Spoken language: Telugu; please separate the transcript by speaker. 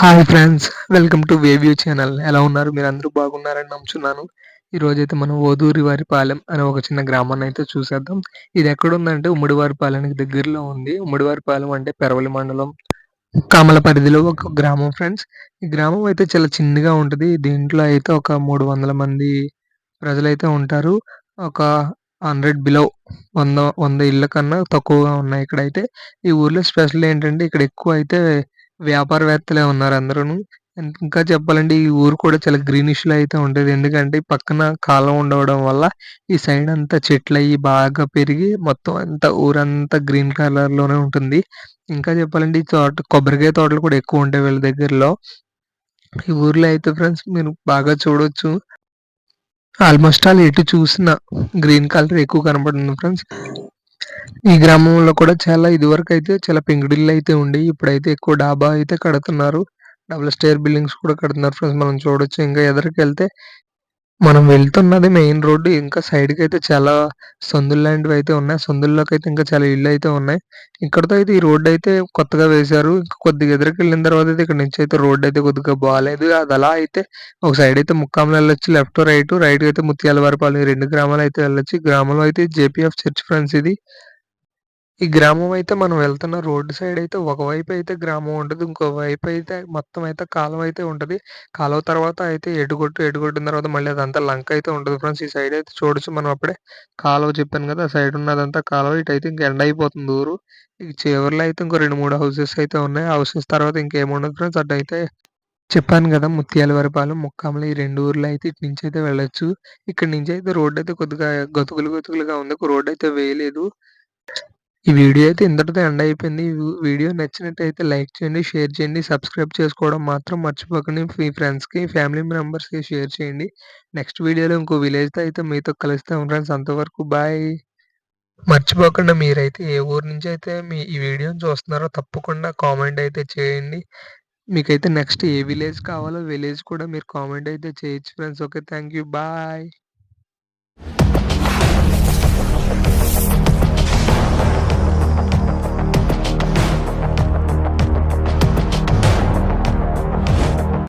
Speaker 1: హాయ్ ఫ్రెండ్స్ వెల్కమ్ టు వేవ్యూ ఛానల్ ఎలా ఉన్నారు మీరు అందరూ బాగున్నారని నమ్ముచున్నాను ఈరోజైతే మనం ఓదూరి వారిపాలెం అనే ఒక చిన్న గ్రామాన్ని అయితే చూసేద్దాం ఇది ఎక్కడుందంటే ఉమ్మడివారిపాలెంకి దగ్గరలో ఉంది ఉమ్మడివారిపాలెం అంటే పెరవలి మండలం కామల పరిధిలో ఒక గ్రామం ఫ్రెండ్స్ ఈ గ్రామం అయితే చాలా చిన్నగా ఉంటుంది దీంట్లో అయితే ఒక మూడు వందల మంది ప్రజలైతే ఉంటారు ఒక హండ్రెడ్ బిలో వంద వంద ఇళ్ళ కన్నా తక్కువగా ఉన్నాయి ఇక్కడ అయితే ఈ ఊర్లో స్పెషల్ ఏంటంటే ఇక్కడ ఎక్కువ అయితే వ్యాపారవేత్తలే ఉన్నారు అందరూ ఇంకా చెప్పాలంటే ఈ ఊరు కూడా చాలా గ్రీనిష్ లో అయితే ఉంటుంది ఎందుకంటే పక్కన కాలం ఉండవడం వల్ల ఈ సైడ్ అంతా చెట్లు అయ్యి బాగా పెరిగి మొత్తం అంతా ఊరంతా గ్రీన్ కలర్ లోనే ఉంటుంది ఇంకా చెప్పాలంటే ఈ తోట కొబ్బరికాయ తోటలు కూడా ఎక్కువ ఉంటాయి వీళ్ళ దగ్గరలో ఈ ఊర్లో అయితే ఫ్రెండ్స్ మీరు బాగా చూడొచ్చు ఆల్మోస్ట్ ఆల్ ఎటు చూసిన గ్రీన్ కలర్ ఎక్కువ కనబడుతుంది ఫ్రెండ్స్ ఈ గ్రామంలో కూడా చాలా ఇదివరకు అయితే చాలా పెంకుడిల్లు అయితే ఉండి ఇప్పుడైతే ఎక్కువ డాబా అయితే కడుతున్నారు డబుల్ స్టేర్ బిల్డింగ్స్ కూడా కడుతున్నారు ఫ్రెండ్స్ మనం చూడొచ్చు ఇంకా ఎదురుకెళ్తే వెళ్తే మనం వెళ్తున్నది మెయిన్ రోడ్డు ఇంకా సైడ్ కి అయితే చాలా సందులు లాంటివి అయితే ఉన్నాయి సందుల్లోకి అయితే ఇంకా చాలా ఇళ్ళు అయితే ఉన్నాయి ఇక్కడతో అయితే ఈ రోడ్డు అయితే కొత్తగా వేశారు ఇంకా కొద్దిగా ఎదురుకి వెళ్ళిన తర్వాత అయితే ఇక్కడ నుంచి అయితే రోడ్డు అయితే కొద్దిగా బాగాలేదు అది అలా అయితే ఒక సైడ్ అయితే ముక్కాములు వెళ్ళొచ్చు లెఫ్ట్ రైట్ రైట్ అయితే ముత్యాల వారిపాలెం రెండు గ్రామాలు అయితే వెళ్ళొచ్చు గ్రామంలో అయితే జేపీఎఫ్ చర్చ్ ఫ్రెండ్స్ ఇది ఈ గ్రామం అయితే మనం వెళ్తున్న రోడ్డు సైడ్ అయితే ఒకవైపు అయితే గ్రామం ఉంటుంది ఇంకోవైపు అయితే మొత్తం అయితే కాలువ అయితే ఉంటుంది కాలువ తర్వాత అయితే ఎడుగొట్టు ఎడుగొట్టిన తర్వాత మళ్ళీ అదంతా లంక అయితే ఉంటుంది ఫ్రెండ్స్ ఈ సైడ్ అయితే చూడొచ్చు మనం అప్పుడే కాలువ చెప్పాను కదా ఆ సైడ్ ఉన్నదంతా కాలువ ఇటు అయితే ఇంకా ఎండ అయిపోతుంది ఊరు చివరిలో అయితే ఇంకో రెండు మూడు హౌసెస్ అయితే ఉన్నాయి హౌసెస్ తర్వాత ఇంకేముండదు ఫ్రెండ్స్ అటు అయితే చెప్పాను కదా ముత్యాల వరపాలు ముక్కాములు ఈ రెండు ఊర్లు అయితే ఇటు నుంచి అయితే వెళ్ళొచ్చు ఇక్కడ నుంచి అయితే రోడ్ అయితే కొద్దిగా గతుకులు గతుకులుగా ఉంది రోడ్ అయితే వేయలేదు ఈ వీడియో అయితే ఇంతటితో ఎండ్ అయిపోయింది వీడియో నచ్చినట్టయితే లైక్ చేయండి షేర్ చేయండి సబ్స్క్రైబ్ చేసుకోవడం మాత్రం మర్చిపోకండి మీ ఫ్రెండ్స్కి ఫ్యామిలీ మెంబర్స్కి షేర్ చేయండి నెక్స్ట్ వీడియోలో ఇంకో విలేజ్తో అయితే మీతో కలుస్తాం ఫ్రెండ్స్ అంతవరకు బాయ్ మర్చిపోకుండా మీరైతే ఏ ఊరు నుంచి అయితే మీ ఈ వీడియోని చూస్తున్నారో తప్పకుండా కామెంట్ అయితే చేయండి మీకైతే నెక్స్ట్ ఏ విలేజ్ కావాలో విలేజ్ కూడా మీరు కామెంట్ అయితే చేయొచ్చు friends okay thank you bye